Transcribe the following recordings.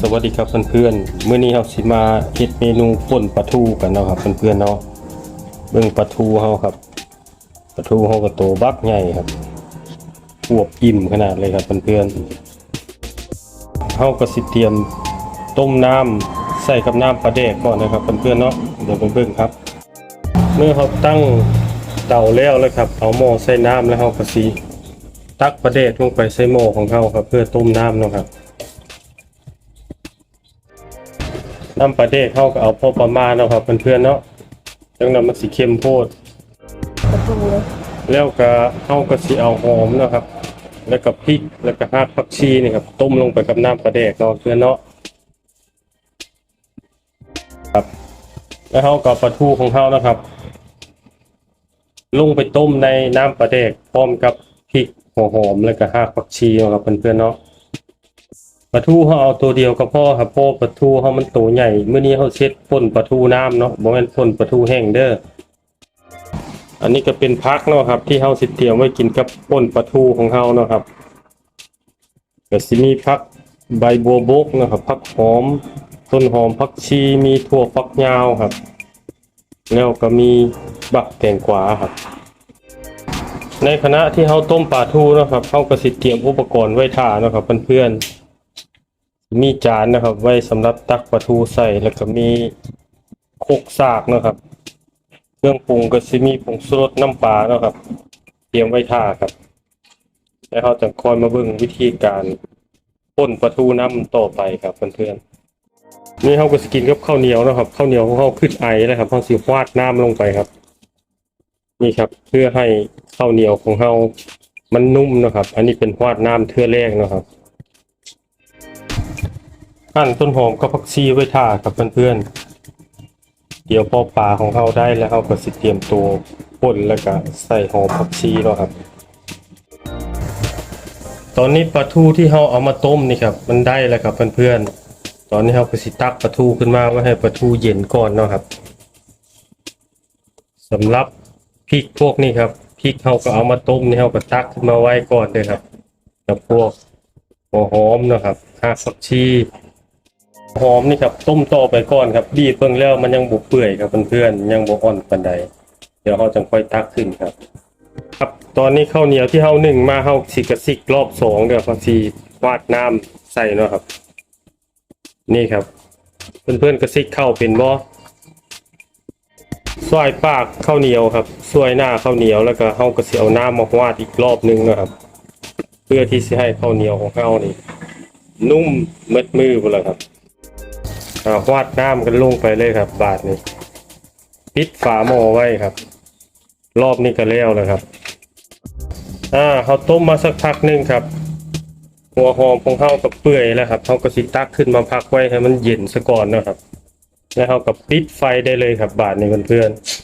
สวัสดีครับเพื่อนๆมื้อนี้เราสิมาเฮ็ดเมนูป่นปลาทูกันเนาะครับเพื่อนๆเนาะเบิ่งปลาทูเฮาครับปลาทูเฮาก็โตบักใหญ่ครับอวบอิ่มขนาดเลยครับเพื่อนๆเฮาก็สิเตรียมต้มน้ำใส่กับน้ำปลาแดกก่อนนะครับเพื่อนๆเนาะเดี๋ยวไปเบิ่งครับ เมื่อเราตั้งเตาแล้วแล้วครับเอาหม้อใส่น้ำแล้วเฮาก็สิตักปลาแดกลงไปใส่หม้อของเฮาครับ เพื่อต้มน้ำเนาะครับ น้ำปลาเด็กเข้าก็เอาพอประมาณเนาะครับเพื่อนๆเนาะจังนั้นมันสิเข้มโพด ประตูเลยแล้วก็เข้าก็สิเอาหอมเนาะครับ แล้วก็พริกแล้วก็รากผักชีนี่ครับต้มลงไปกับน้ำปลาเด็กเนาะเพื่อนเนาะครับ แล้วเขาก็เอาปลาทูของเขานะครับ ลงไปต้มในน้ำปลาเด็กพร้อมกับพริกหัวหอมแล้วก็รากผักชีเนาะครับเพื่อนๆเนาะ ลาทูเขาเอาตัวเดียวก็พอครับพราะปลาทูเขามันตัวใหญ่เมื่อนี้เขาเช็ดป่นปลาทูน้ำเนาะบ่แม่นป่นปลาทูแห้งเด้ออันนี้ก็เป็นพักเนาะครับ ที่เขาสิเตรียมไว้กินกับป่นปลาทูของเขาเนาะครับก็สิมีพักใบบัวบกนะครับพักหอมต้นหอมพักชีมีถั่วฝักยาวครับ แล้วก็มีบักแตงกวาครับ ในขณะที่เขาต้มปลาทูนะครับเขาก็สิเตรียมอุปกรณ์ไว้ท่านะครับเพื่อนๆ มีจานนะครับ ไว้สำหรับตักปลาทูใส่แล้วก็มีโคกซากนะครับ เครื่องปรุงก็สิมีผงชูรสน้ำปลาเนาะครับ เตรียมไว้ท่าครับ แล้วเราจะคอยมาเบิ่งวิธีการป่นปลาทูน้ำต่อไปครับเพื่อนๆนี่เขาก็สกินกับข้าวเหนียวนะครับข้าวเหนียวของเขาขึ้นไอนะครับเขาสิวาดน้ำลงไปครับ นี่ครับ เพื่อให้ข้าวเหนียวของเรามันนุ่มนะครับ อันนี้เป็นวาดน้ำเทื่อแรกนะครับ หั่นต้นหอมกับผักชีไว้ท่าครับเพื่อนๆ เดี๋ยวพอปลาของเขาได้แล้วเขาก็สิเตรียมตัวป่นแล้วก็ใส่หอมผักชีแล้วครับ ตอนนี้ปลาทูที่เขาเอามาต้มนี่ครับมันได้แล้วครับเพื่อนๆ ตอนนี้เขาก็สิตักปลาทูขึ้นมาไว้ให้ปลาทูเย็นก่อนเนาะครับสำหรับพริกพวกนี้ครับพริกเขาก็เอามาต้มนี่เขาก็ตักขึ้นมาไว้ก่อนเลยครับ กับพวกหัวหอมนะครับรากผักชี หอมนี่ครับต้มต่อไปก่อนครับบีบเบิ่งแล้วมันยังบุเปื่อยครับเพื่อนๆยังบุอ่อนปานใดเดี๋ยวเราจะค่อยตักขึ้นครับ ครับตอนนี้ข้าวเหนียวที่เฮาหนึ่งมาเฮาสิกระซิกรอบสองเดี๋ยวพอสีวาดน้ำใส่เนาะครับ นี่ครับ เพื่อนๆกระซิกเข้าเป็นบ่ซอยปากข้าวเหนียวครับซอยหน้าข้าวเหนียวแล้วก็เฮาก็สิเอาน้ำมาวาดอีกรอบหนึงนะครับ เพื่อที่สิให้ข้าวเหนียวของเฮานี่นุ่มเม็ดมือพุ่นละครับ อ่าวาดน้ำกันลงไปเลยครับ บาทนี้ปิดฝาหม้อไว้ครับ รอบนี้ก็แล้วแล้วครับ อ่าเขาต้มมาสักพักหนึงครับ หัวหอมของเขากับเปื่อยแล้วครับเขาก็สิตักขึ้นมาพักไว้ให้มันเย็นซะก่อนนะครับ แล้วเขาก็ปิดไฟได้เลยครับ บาทนี้เพื่อนๆ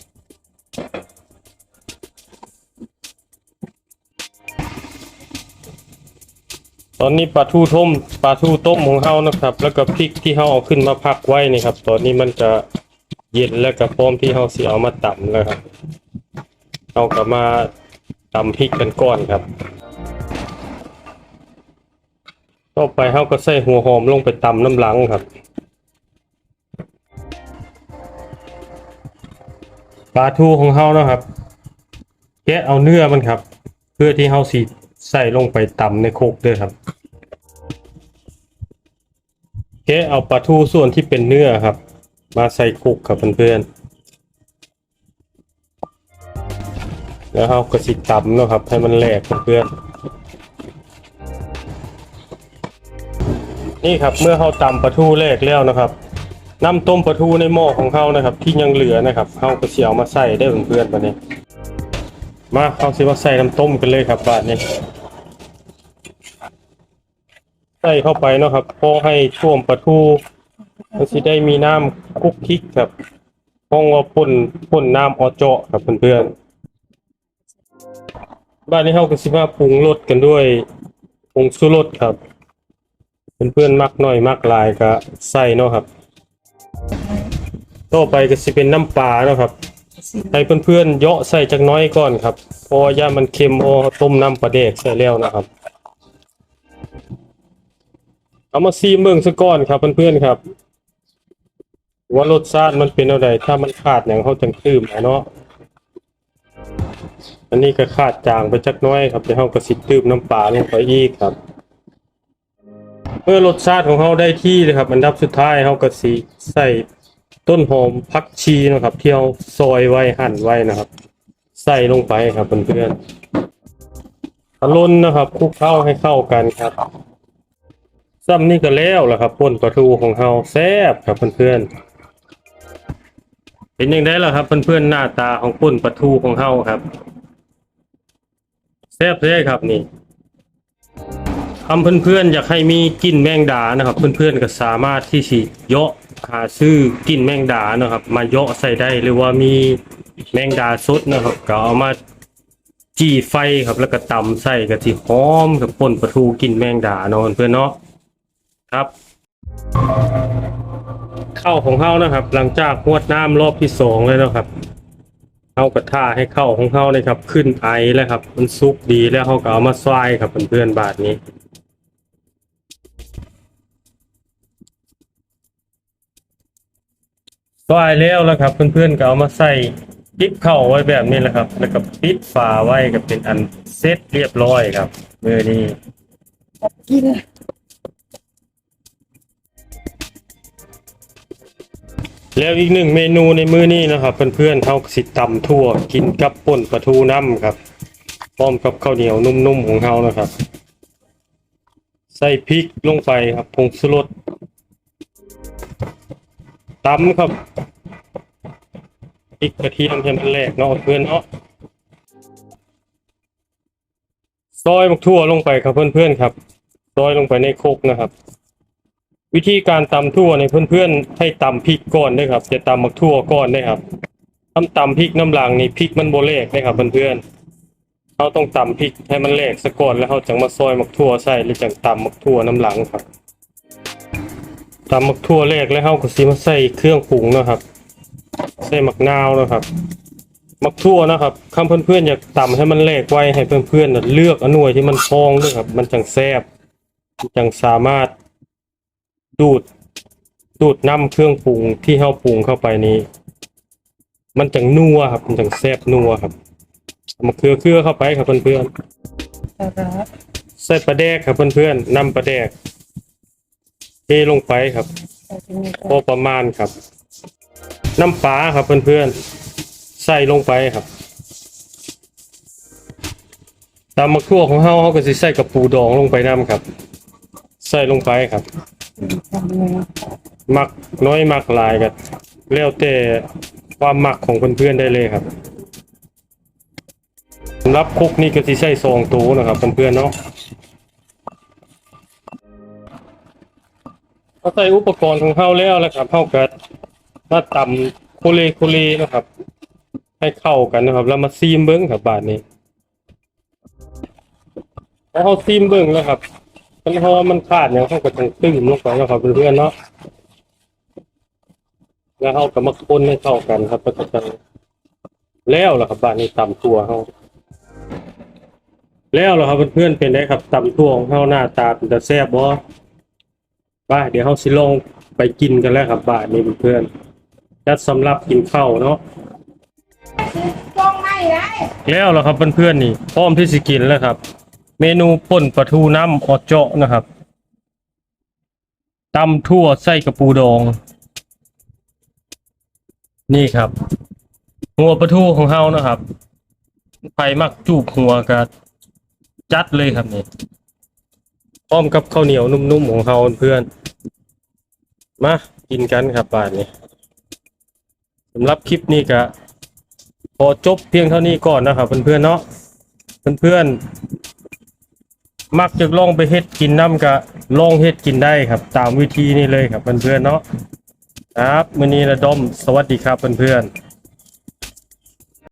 ตอนนี้ปลาทูต้มปลาทูต้มของเขานะครับ แล้วก็พริกที่เขาเอาขึ้นมาพักไว้นี่ครับ ตอนนี้มันจะเย็นแล้วก็พร้อมที่เขาสิเอามาตำแล้วครับเอากลับมาตำพริกกันก่อนครับต่อไปเขาก็ใส่หัวหอมลงไปตำน้ำหลังครับปลาทูของเขานะครับ แกะเอาเนื้อมันครับ เพื่อที่เขาสี ใส่ลงไปตำในโคกด้วยครับแกะเอาปลาทูส่วนที่เป็นเนื้อครับ มาใส่คุกครับเพื่อนๆแล้วเราก็สิตำเนาะครับ ให้มันแหลกเพื่อนๆนี่ครับเมื่อเราตำปลาทูแรกแล้วนะครับน้ำต้มปลาทูในหม้อของเขานะครับ ที่ยังเหลือนะครับเขาก็เสียวมาใส่ได้เพื่อนๆมาเนี่ยมาเขาสิมาใส่น้ำต้มกันเลยครับบาดนี้ ใส่เข้าไปเนาะครับพอให้ท่วมปลาทูมันสิได้มีน้ำคุกคิกครับห้องว่าพ่นพ่นน้ำออเจาะครับเพื่อนๆบ้านนี้เฮาก็สิมาปรุงรสกันด้วยผงชูรสครับเพื่อนๆมักน้อยมักหลายก็ใส่เนาะครับต่อไปก็สิเป็นน้ำปลาเนาะครับให้เพื่อนๆเยาะใส่จักน้อยก่อนครับเพราะย่ามันเค็มโอต้มน้ำปลาเด็กใส่แล้วนะครับ เอามาซีเมืองซะก่อนครับเพื่อนๆครับ ว่ารสชาติมันเป็นอะไรถ้ามันขาดอย่างเขาจังตืมอะเนาะอันนี้ก็ขาดจางไปจักน้อยครับเดี๋ยวเขาก็สิตืมน้ำปลาลงไปอีกครับ เมื่อรสชาติของเขาได้ที่เลยครับ อันดับสุดท้ายเขาก็สิใส่ต้นหอมผักชีนะครับที่เราซอยไว้หั่นไว้นะครับ ใส่ลงไปครับเพื่อนๆตะลุนนะครับคลุกเข้าให้เข้ากันครับ ซ้ำนี่ก็แล้วล่ะครับป่นปลาทูของเราแซ่บครับเพื่อนๆ เป็นยังไงล่ะครับ เพื่อนๆหน้าตาของป่นปลาทูของเราครับ แซ่บเลยครับนี่คำเพื่อนๆอยากให้มีกลิ่นแมงดานะครับ เพื่อนๆก็สามารถที่สิเยาะหาซื้อกลิ่นแมงดานะครับ มาเยาะใส่ได้หรือว่ามีแมงดาสดนะครับก็เอามาจี่ไฟครับแล้วก็ตำใส่กะทิหอมกับป่นปลาทูกลิ่นแมงดาเนาะเพื่อนเนาะ ครับ เข้าของเขานะครับ หลังจากงวดน้ำรอบที่สองเลยนะครับเขากระท่าให้เข้าของเขาเลยครับ ขึ้นไอแล้วครับ มันซุกดีแล้วเขาก็เอามาซอยครับเพื่อนๆบาทนี้ซอยแล้วแล้วครับ เพื่อนๆก็เอามาใส่ดิบเข้าไว้แบบนี้แหละครับ แล้วก็ปิดฝาไว้ก็เป็นอันเซตเรียบร้อยครับมือนี้กิน แล้วอีกหนึ่งเมนูในมื้อนี้นะครับเพื่อนๆเฮาสิตำทั่วกินกับป่นปลาทูน้ำครับพร้อมกับข้าวเหนียวนุ่มๆของเฮานะครับ ใส่พริกลงไปครับผงชูรสตำครับพริกกระเทียมให้มันแหลกเนาะเพื่อนเนาะซอยมักทั่วลงไปครับเพื่อนๆครับซอยลงไปในโครกนะครับ วิธีการตำทั่วในเพื่อนๆ ให้ตำพริกก่อนด้วยครับ จะตำมักทั่วก่อนด้วยครับทำตำพริกน้ำหลังนี่พริกมันโบเลกนะครับเพื่อนๆเราต้องตำพริกให้มันแหลกซะก่อนแล้วเราจังมาซอยมักทั่วใส่หรือจังตำมักทั่วน้ำหลังครับตำมักทั่วแรกแล้วเราก็สิมาใส่เครื่องปรุงนะครับ ใส่มักนาวนะครับมักทั่วนะครับคำเพื่อนๆอยากตำให้มันแหลกไว้ให้เพื่อนๆเลือกอนหน่วยที่มันพองด้วยครับ มันจังแซบจังสามารถ ดูดดูดน้ำเครื่องปรุงที่เฮาปรุงเข้าไปนี้ มันจังนัวครับ มันจังแซ่บนัวครับเอามาเครือเครือเข้าไปครับเพื่อนปลาร้าๆใส่ปลาแดกครับเพื่อนๆน้ำปลาแดกเทลงไปครับใส่ที่นี่พอประมาณครับ น้ำปลาครับเพื่อนๆใส่ลงไปครับตามมะขั่วของเฮาเฮาก็สิใส่กับปูดองลงไปน้ำครับ ใส่ลงไปครับทำเลย มักน้อยมักหลายกันแล้วแต่ความมักของเพื่อนๆได้เลยครับสำหรับคุกนี่ก็สิใส่ซองตูนะครับเพื่อนๆเนาะก็ใส่อุปกรณ์ของเฮาแล้วแหละครับเฮาก็มาตำโคเลโคเลนะครับ ให้เข้ากันนะครับ แล้วมาซีมเบิ้งครับบาทนี้แล้วเฮาซีมเบิ้งแล้วครับ มันเพราะว่ามันขาดอย่างเฮาก็ต้องตึ้มลงไปนะครับเพื่อนๆเนาะแล้วเขาก็มาคนให้เข้ากันครับแล้วก็จะแล้วล่ะครับบ้านนี้ตำตัวเขาแล้วล่ะครับเพื่อนๆเป็นได้ครับตำตัวของเขาหน้าตาเป็นตาแซ่บบ่ไปเดี๋ยวเขาสิลงไปกินกันแล้วครับบ้านนี้เพื่อนๆจัดสำหรับกินข้าวเนาะแล้วล่ะครับเพื่อนๆนี่พร้อมที่สิกินแล้วครับ เมนูป่นปลาทูน้ำออเจาะนะครับตำทั่วไส้กระปูดอง นี่ครับ หัวปลาทูของเฮานะครับไฟมักจูบหัวกับจัดเลยครับนี่พร้อมกับข้าวเหนียวนุ่มๆของเฮาเพื่อน มากินกันครับบ้านนี้สำหรับคลิปนี้ก็พอจบเพียงเท่านี้ก่อนนะครับเพื่อนๆเนาะเพื่อนๆ มักจะลองไปเฮ็ดกินน้ำกะลองเฮ็ดกินได้ครับ ตามวิธีนี้เลยครับเพื่อนๆเนาะครับมื้อนี้ระดมสวัสดีครับเพื่อนๆ